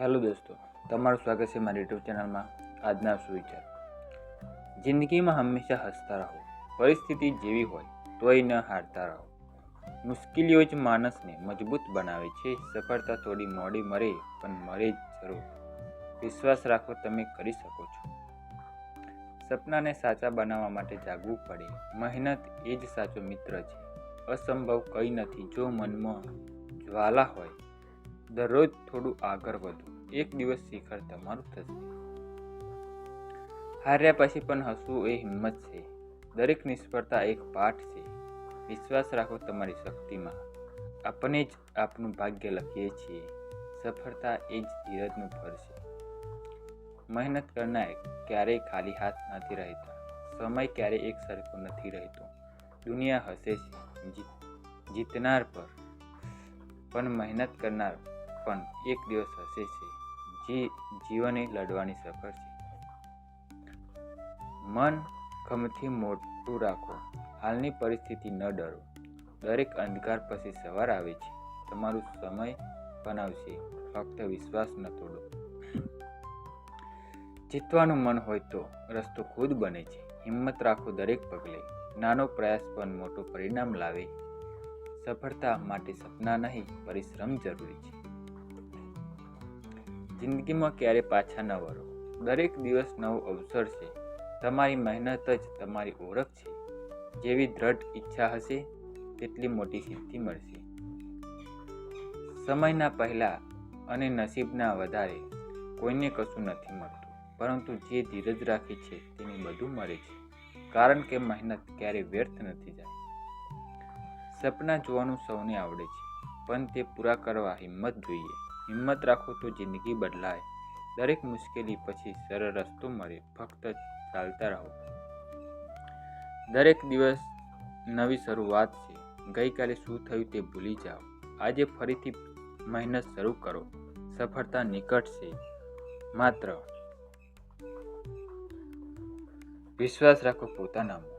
Hello દોસ્તો, તમારું સ્વાગત છે મારી યુટ્યુબ ચેનલમાં આજના સુવિચાર. જિંદગીમાં હંમેશા હસતા રહો, પરિસ્થિતિ જેવી હોય તોય ન હારતા રહો. મુશ્કેલીઓ જ માણસને મજબૂત બનાવે છે, સફળતા થોડી મોડી મરે પણ મરે જ જરૂર. વિશ્વાસ રાખો, તમે કરી શકો છો. સપનાને સાચા બનાવવા માટે જાગવું પડે. મહેનત એ જ સાચો મિત્ર છે. અસંભવ કંઈ નથી, જો મનમાં જ્વાલા હોય દરરોજ થોડું આગળ વધો એક દિવસ શિખર તમારું થશે હાર્યા પછી પણ હસવું એ હિંમત છે. દરેક નિષ્ફળતા એક પાઠ છે. વિશ્વાસ રાખો તમારી શક્તિમાં. આપણે જ આપનું ભાગ્ય લખીએ છીએ. સફળતા એ જ ધીરજનું ફળ છે. મહેનત કરનાર ક્યારેય ખાલી હાથ નથી રહેતા. સમય ક્યારેય એક સરખો નથી રહેતો. દુનિયા હસે છે. જીતનાર પર. પણ મહેનત કરનાર પણ એક દિવસ હશે છે. જે, જીવને લડવાની સફર છે. મન ખમથી મોટું રાખો. હાલની પરિસ્થિતિ ન ડરો. દરેક અંધકાર પછી સવાર આવે છે. તમારો સમય બનાવશે. ફક્ત વિશ્વાસ ન તોડો. જીતવાનું મન હોય તો રસ્તો ખુદ બને છે. હિંમત રાખો દરેક પગલે. નાનો પ્રયાસ પણ મોટું પરિણામ લાવે. સફળતા માટે સપના નહીં, પરિશ્રમ જરૂરી છે. જિંદગીમાં ક્યારે પાછા ન વળો. દરેક દિવસ નવો અવસર છે. તમારી મહેનત જ તમારી ઓળખ છે. જેવી દ્રઢ ઈચ્છા હશે, તેટલી મોટી સિદ્ધિ મળશે. સમયના પહેલા અને નસીબના વધારે કોઈને કશું નથી મળતું, પરંતુ જે ધીરજ રાખે છે, તેને બધું મળે છે. કારણ કે મહેનત ક્યારે વ્યર્થ નથી જાય. સપના જોવાનું સૌને આવડે છે, પણ તે પૂરા કરવા હિંમત જોઈએ. હિંમત રાખો તો જિંદગી બદલાય. દરેક મુશ્કેલી પછી સરળ રસ્તો મળે. ફક્ત ચાલતા રહો. દરેક દિવસ નવી શરૂઆત છે. ગઈકાલે શું થયું તે ભૂલી જાઓ. આજે ફરીથી મહેનત શરૂ કરો. સફળતા નિકટ છે. માત્ર વિશ્વાસ રાખો પોતાનામાં.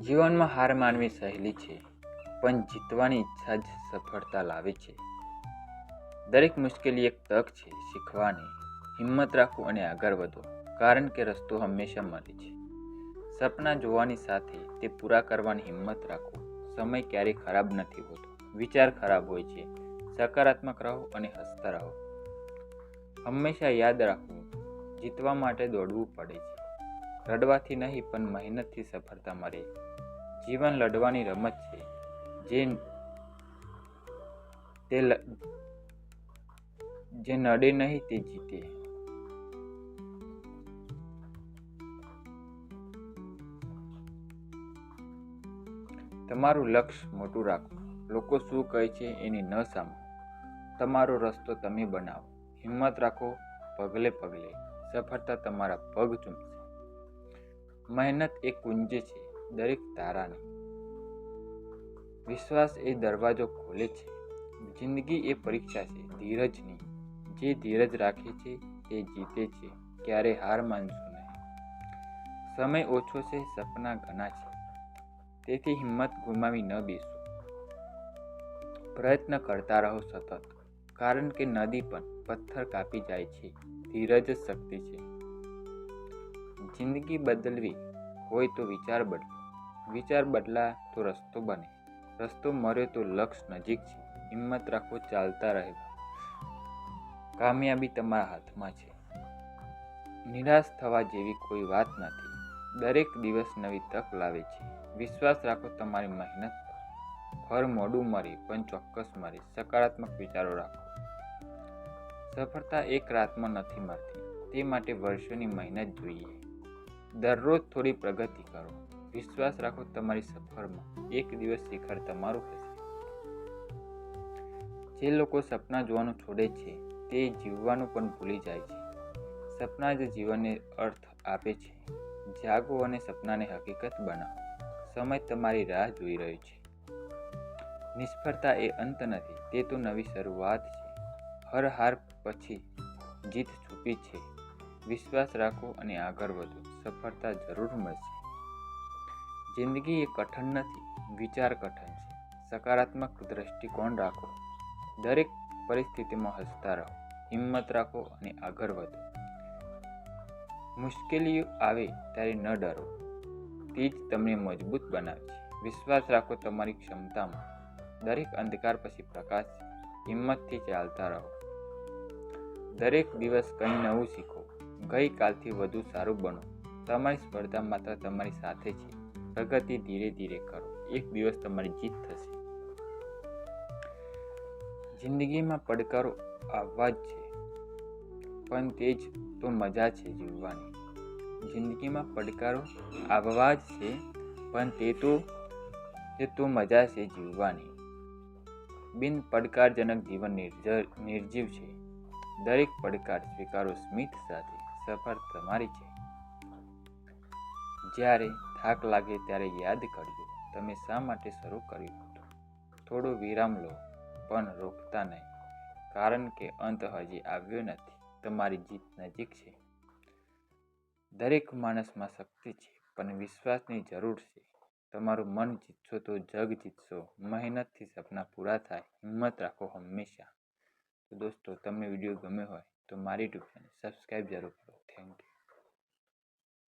જીવનમાં હાર માનવી સહેલી છે. પણ જીતવાની ઈચ્છા જ સફળતા લાવે છે. દરેક મુશ્કેલી એક તક છે, શીખવાની હિંમત રાખો અને આગળ વધો, કારણ કે રસ્તો હંમેશા મળે છે. સપના જોવાની સાથે તે પૂરા કરવાની હિંમત રાખો. સમય ક્યારેય ખરાબ નથી હોતો. વિચાર ખરાબ હોય છે. સકારાત્મક રહો અને હસતા રહો. હંમેશા યાદ રાખવું જીતવા માટે દોડવું પડે છે. રડવાથી નહીં, પણ મહેનતથી સફળતા મળે. જીવન લડવાની રમત છે. જે તે જે નડે નહીં તે જીતે. તમારું લક્ષ્ય મોટું રાખો. લોકો શું કહે છે એને ન સાંભળો. તમારો રસ્તો તમે બનાવો. હિંમત રાખો પગલે પગલે. સફળતા તમારા પગ ચૂમશે. મહેનત એ કુંજ છે, દરેક તારાની. વિશ્વાસ એ દરવાજો ખોલે છે. જિંદગી એ પરીક્ષા છે ધીરજની જે ધીરજ રાખે છે તે જીતે છે. ક્યારે હાર માનશો નહીં. સમય ઓછો છે, સપના ઘણા છે. તેથી હિંમત ગુમાવી ન બેસો. પ્રયત્ન કરતા રહો સતત. કારણ કે નદી પણ પથ્થર કાપી જાય છે. ધીરજ શક્તિ છે. જિંદગી બદલવી હોય તો વિચાર બદલો. વિચાર બદલા તો રસ્તો બને. રસ્તો મળ્યો તો લક્ષ્ય નજીક છે. હિંમત રાખો ચાલતા રહેવા. કામયાબી તમારા હાથમાં છે. નિરાશ થવા જેવી કોઈ વાત નથી. દરેક દિવસ નવી તક લાવે છે. વિશ્વાસ રાખો તમારી મહેનત પર. મોડું મળી, પણ ચોક્કસ મરી સકારાત્મક વિચારો રાખો. સફળતા એક રાતમાં નથી મળતી. તે માટે વર્ષોની મહેનત જોઈએ. દરરોજ થોડી પ્રગતિ કરો. વિશ્વાસ રાખો તમારી સફરમાં એક દિવસ શિખર તમારું હશે. જે લોકો સપના જોવાનું છોડે છે, તે જીવવાનું પણ ભૂલી જાય છે. સપના જ જીવનને અર્થ આપે છે. જાગો અને સપનાને હકીકત બનાવો. સમય તમારી રાહ જોઈ રહ્યો છે. નિષ્ફળતા એ અંત નથી, તે તો નવી શરૂઆત છે. હર હાર પછી જીત છુપી છે. વિશ્વાસ રાખો અને આગળ વધો. સફળતા જરૂર મળશે. જિંદગી એ કઠણ નથી, વિચાર કઠણ છે. સકારાત્મક દૃષ્ટિકોણ રાખો. દરેક પરિસ્થિતિમાં હસતા રહો, હિંમત રાખો અને આગળ વધો. મુશ્કેલીઓ આવે ત્યારે ન ડરો. તે જ તમને મજબૂત બનાવે છે. વિશ્વાસ રાખો તમારી ક્ષમતામાં. દરેક અંધકાર પછી પ્રકાશ હિંમતથી ચાલતા રહો. દરેક દિવસ કંઈ નવું શીખો. ગઈકાલથી વધુ સારું બનો. તમારી સ્પર્ધા માત્ર તમારી સાથે છે. પ્રગતિ ધીરે ધીરે કરો. એક દિવસ તમારી જીત થશે. જિંદગીમાં પડકારો આવવા જ છે. પણ તે જ તો મજા છે જીવવાની. જિંદગીમાં પડકારો આવવા જ છે, પણ તે તો તે તો મજા છે જીવવાની. બિન પડકારજનક જીવન નિર્જીવ છે. દરેક પડકાર સ્વીકારો સ્મિત સાથે. સફર તમારી છે. જ્યારે થાક લાગે ત્યારે યાદ કરજો તમે શા માટે શરૂ કર્યું હતું? થોડો વિરામ લો, પણ રોકતા નહીં. કારણ કે અંત હજી આવ્યો નથી. તમારી જીત નજીક છે. દરેક માણસમાં શક્તિ છે, પણ વિશ્વાસની જરૂર છે. તમારું મન જીતશો તો જગ જીતશો. મહેનતથી સપના પૂરા થાય. હિંમત રાખો હંમેશા. તો દોસ્તો, તમને વીડિયો ગમ્યો હોય તો મારી ટ્યુબ ચેનલ સબસ્ક્રાઈબ જરૂર કરો. Thank you.